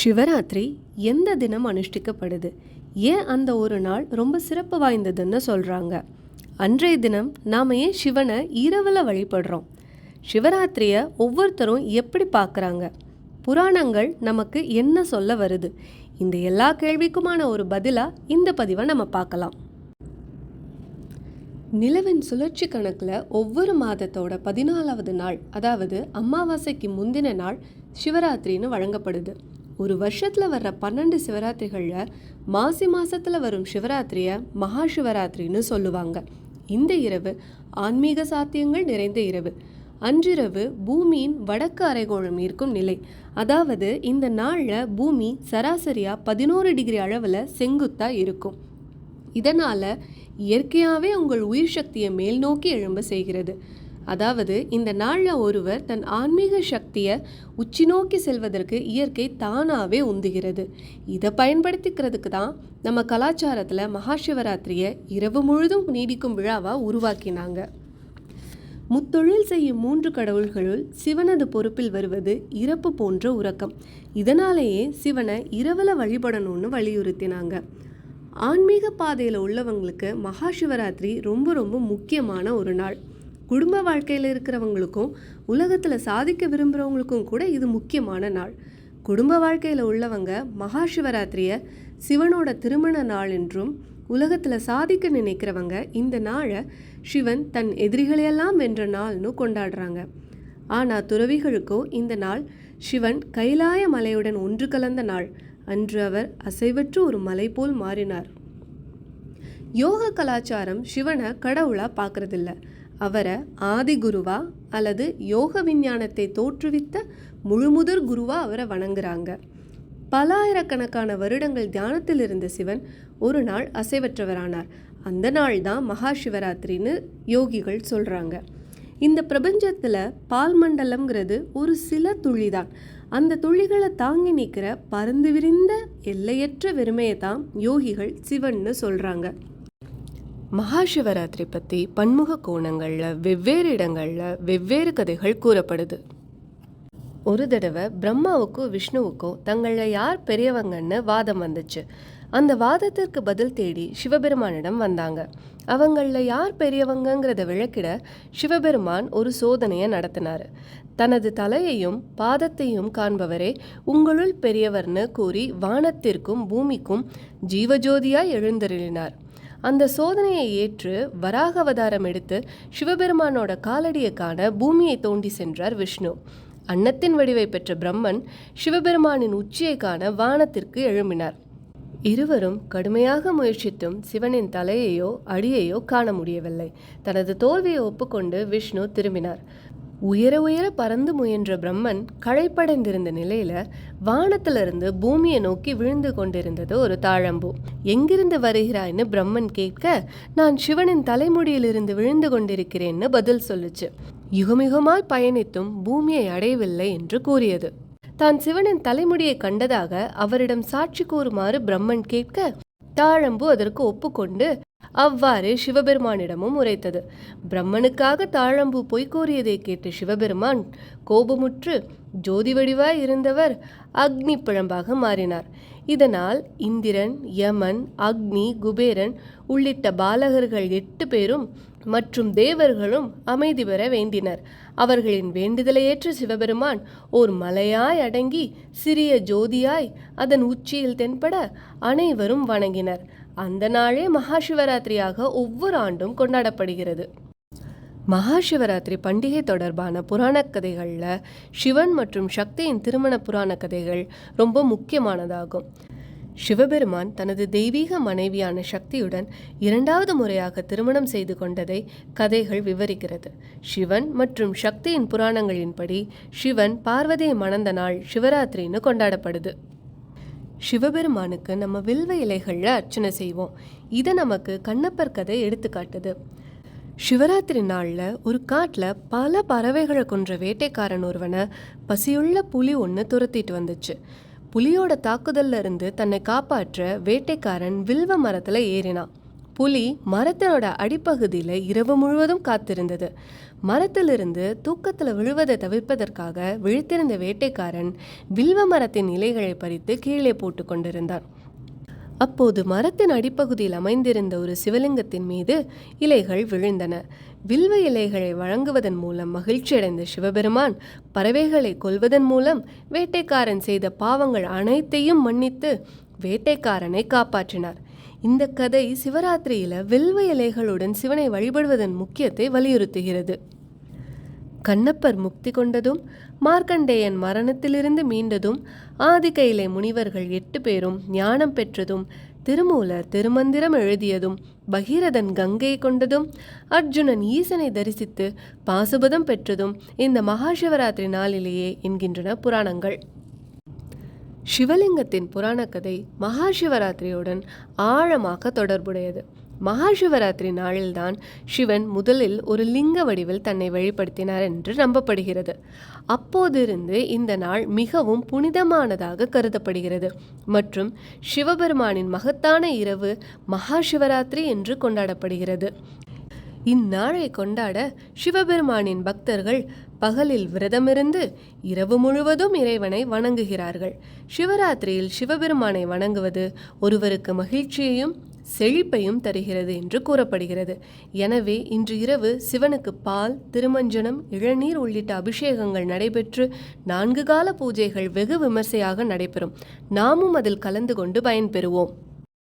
சிவராத்திரி எந்த தினம் அனுஷ்டிக்கப்படுது? ஏன் அந்த ஒரு நாள் ரொம்ப சிறப்பு வாய்ந்ததுன்னு சொல்கிறாங்க அன்றைய தினம் நாம் ஏன் சிவனை இரவில் வழிபடுறோம்? சிவராத்திரியை ஒவ்வொருத்தரும் எப்படி பார்க்குறாங்க? புராணங்கள் நமக்கு என்ன சொல்ல வருது? இந்த எல்லா கேள்விக்குமான ஒரு பதிலாக இந்த பதிவை நம்ம பார்க்கலாம். நிலவின் சுழற்சி கணக்கில் ஒவ்வொரு மாதத்தோட பதினாலாவது நாள் அதாவது அமாவாசைக்கு முந்தின நாள் சிவராத்திரின்னு வழங்கப்படுது. ஒரு வருஷத்தில் வர்ற பன்னெண்டு சிவராத்திரிகளில் மாசி மாசத்தில் வரும் சிவராத்திரியை மகா சிவராத்திரின்னு சொல்லுவாங்க. இந்த இரவு ஆன்மீக சாத்தியங்கள் நிறைந்த இரவு. அன்றிரவு பூமியின் வடக்கு அரைகோளம் இருக்கும் நிலை. அதாவது இந்த நாளில் பூமி சராசரியாக பதினோரு டிகிரி அளவில் செங்குத்தாக இருக்கும். இதனால் இயற்கையாகவே உங்கள் உயிர் சக்தியை மேல் நோக்கி எழும்ப செய்கிறது. அதாவது இந்த நாளில் ஒருவர் தன் ஆன்மீக சக்தியை உச்சி நோக்கி செல்வதற்கு இயற்கை தானாகவே உந்துகிறது. இதை பயன்படுத்திக்கிறதுக்கு தான் நம்ம கலாச்சாரத்தில் மகாசிவராத்திரியை இரவு முழுதும் நீடிக்கும் விழாவாக உருவாக்கினாங்க. முத்தொழில் செய்யும் மூன்று கடவுள்களுள் சிவனது பொறுப்பில் வருவது இறப்பு போன்ற உறக்கம். இதனாலேயே சிவனை இரவில் வழிபடணும்னு வலியுறுத்தினாங்க. ஆன்மீக பாதையில் உள்ளவங்களுக்கு மகாசிவராத்திரி ரொம்ப ரொம்ப முக்கியமான ஒரு நாள். குடும்ப வாழ்க்கையில் இருக்கிறவங்களுக்கும் உலகத்தில் சாதிக்க விரும்புகிறவங்களுக்கும் கூட இது முக்கியமான நாள். குடும்ப வாழ்க்கையில் உள்ளவங்க மகா சிவராத்திரியை சிவனோட திருமண நாள் என்றும் உலகத்தில் சாதிக்க நினைக்கிறவங்க இந்த நாளை சிவன் தன் எதிரிகளையெல்லாம் வென்ற நாள்னு கொண்டாடுறாங்க. ஆனால் துறவிகளுக்கோ இந்த நாள் சிவன் கைலாய மலையுடன் ஒன்று கலந்த நாள். அன்று அவர் அசைவற்று ஒரு மலை போல் மாறினார். யோக கலாச்சாரம் சிவனை கடவுளாக பார்க்கறதில்ல. அவரை ஆதிகுருவா அல்லது யோக விஞ்ஞானத்தை தோற்றுவித்த முழுமுதற் குருவா அவரை வணங்குறாங்க. பலாயிரக்கணக்கான வருடங்கள் தியானத்தில் இருந்த சிவன் ஒரு நாள் அசைவற்றவரானார். அந்த நாள் தான் மகா சிவராத்திரின்னு யோகிகள் சொல்கிறாங்க இந்த பிரபஞ்சத்தில் பால் மண்டலம்ங்கிறது ஒரு சில துளி தான் அந்த துளிகளை தாங்கி நிற்கிற பறந்து விரிந்த எல்லையற்ற வெறுமையை தான் யோகிகள் சிவன்னு சொல்கிறாங்க மகாசிவராத்திரி பற்றி பன்முக கோணங்களில் வெவ்வேறு இடங்களில் வெவ்வேறு கதைகள் கூறப்படுது. ஒரு தடவை பிரம்மாவுக்கும் விஷ்ணுவுக்கும் தங்களில் யார் பெரியவங்கன்னு வாதம் வந்துச்சு. அந்த வாதத்திற்கு பதில் தேடி சிவபெருமானிடம் வந்தாங்க. அவங்களில் யார் பெரியவங்கங்கிறத விளக்கிட சிவபெருமான் ஒரு சோதனையை நடத்தினார். தனது தலையையும் பாதத்தையும் காண்பவரே உங்களுள் பெரியவர்னு கூறி வானத்திற்கும் பூமிக்கும் ஜீவஜோதியாய் எழுந்தருளினார். அந்த சோதனையை ஏற்று வராக அவதாரம் எடுத்து சிவபெருமானோட காலடியை காண பூமியை தோண்டி சென்றார் விஷ்ணு. அன்னத்தின் வடிவை பெற்ற பிரம்மன் சிவபெருமானின் உச்சியை காண வானத்திற்கு எழும்பினார். இருவரும் கடுமையாக முயற்சித்தும் சிவனின் தலையையோ அடியையோ காண முடியவில்லை. தனது தோல்வியை ஒப்புக்கொண்டு விஷ்ணு திரும்பினார். உயர உயர பறந்து முயன்ற பிரம்மன் களைப்படைந்திருந்த நிலையில வானத்திலிருந்து பூமியை நோக்கி விழுந்து கொண்டிருந்தது ஒரு தாழம்பூ. எங்கிருந்து வருகிறாய்னு பிரம்மன் கேட்க நான் சிவனின் தலைமுடியிலிருந்து விழுந்து கொண்டிருக்கிறேன்னு பதில் சொல்லுச்சு. யுகமிகமாய் பயணித்தும் பூமியை அடையவில்லை என்று கூறியது. தான் சிவனின் தலைமுடியை கண்டதாக அவரிடம் சாட்சி கூறுமாறு பிரம்மன் கேட்க தாழம்பு அதற்கு ஒப்புக்கொண்டு அவ்வாறு சிவபெருமானிடமும் உரைத்தது. பிரம்மனுக்காக தாழம்பு பொய் கூறியதை கேட்டு சிவபெருமான் கோபமுற்று ஜோதி வடிவாய் இருந்தவர் அக்னி பிழம்பாக மாறினார். இதனால் இந்திரன் யமன் அக்னி குபேரன் உள்ளிட்ட பாலகர்கள் எட்டு பேரும் மற்றும் தேவர்களும் அமைதி பெற வேண்டினர். அவர்களின் வேண்டுதலை ஏற்று சிவபெருமான் ஓர் மலையாய் அடங்கி சிறிய ஜோதியாய் அதன் உச்சியில் தென்பட அனைவரும் வணங்கினர். அந்த நாளே மகாசிவராத்திரியாக ஒவ்வொரு ஆண்டும் கொண்டாடப்படுகிறது. மகாசிவராத்திரி பண்டிகை தொடர்பான புராணக் கதைகளில் சிவன் மற்றும் சக்தியின் திருமண புராண கதைகள் ரொம்ப முக்கியமானதாகும். சிவபெருமான் தனது தெய்வீக மனைவியான சக்தியுடன் இரண்டாவது முறையாக திருமணம் செய்து கொண்டதை கதைகள் விவரிக்கிறது. சிவன் மற்றும் சக்தியின் புராணங்களின்படி சிவன் பார்வதியை மணந்த நாள் சிவராத்திரின்னு கொண்டாடப்படுது. சிவபெருமானுக்கு நம்ம வில்வ இலைகளில் அர்ச்சனை செய்வோம். இதை நமக்கு கண்ணப்பர் கதை எடுத்துக்காட்டுது சிவராத்திரி நாளில் ஒரு காட்டில் பல பறவைகளை கொன்ற வேட்டைக்காரன் ஒருவனை பசியுள்ள புலி ஒன்று துரத்திட்டு வந்துச்சு. புலியோட தாக்குதல்ல இருந்து தன்னை காப்பாற்ற வேட்டைக்காரன் வில்வ மரத்தில் ஏறினான். புலி மரத்தோட அடிப்பகுதியில் இரவு முழுவதும் காத்திருந்தது. மரத்திலிருந்து தூக்கத்தில் விழுவதை தவிர்ப்பதற்காக விழித்திருந்த வேட்டைக்காரன் வில்வ மரத்தின் இலைகளை பறித்து கீழே போட்டு கொண்டிருந்தான். அப்போது மரத்தின் அடிப்பகுதியில் அமைந்திருந்த ஒரு சிவலிங்கத்தின் மீது இலைகள் விழுந்தன. வில்வ இலைகளை வழங்குவதன் மூலம் மகிழ்ச்சியடைந்த சிவபெருமான் பறவைகளை கொல்வதன் மூலம் வேட்டைக்காரன் செய்த பாவங்கள் அனைத்தையும் மன்னித்து வேட்டைக்காரனை காப்பாற்றினார். இந்த கதை சிவராத்திரியில வில்வ இலைகளுடன் சிவனை வழிபடுவதன் முக்கியத்தை வலியுறுத்துகிறது. கண்ணப்பர் முக்தி கொண்டதும் மார்க்கண்டேயன் மரணத்திலிருந்து மீண்டதும் ஆதிக்கையிலே முனிவர்கள் எட்டு பேரும் ஞானம் பெற்றதும் திருமூலர் திருமந்திரம் எழுதியதும் பகீரதன் கங்கை கொண்டதும் அர்ஜுனன் ஈசனை தரிசித்து பாசுபதம் பெற்றதும் இந்த மகாசிவராத்திரி நாளிலேயே என்கின்றன புராணங்கள். சிவலிங்கத்தின் புராண கதை மகாசிவராத்திரியுடன் ஆழமாக தொடர்புடையது. மகாசிவராத்திரி நாளில்தான் சிவன் முதலில் ஒரு லிங்க வடிவில் தன்னை வெளிப்படுத்தினார் என்று நம்பப்படுகிறது. அப்போதிருந்து இந்த நாள் மிகவும் புனிதமானதாக கருதப்படுகிறது. மற்றும் சிவபெருமானின் மகத்தான இரவு மகாசிவராத்திரி என்று கொண்டாடப்படுகிறது. இந்நாளை கொண்டாட சிவபெருமானின் பக்தர்கள் பகலில் விரதமிருந்து இரவு முழுவதும் இறைவனை வணங்குகிறார்கள். சிவராத்திரியில் சிவபெருமானை வணங்குவது ஒருவருக்கு மகிழ்ச்சியையும் செழிப்பையும் தருகிறது என்று கூறப்படுகிறது. எனவே இன்று இரவு சிவனுக்கு பால் திருமஞ்சனம் இளநீர் உள்ளிட்ட அபிஷேகங்கள் நடைபெற்று நான்கு கால பூஜைகள் வெகு விமர்சையாக நடைபெறும். நாமும் அதில் கலந்து கொண்டு பயன்பெறுவோம்.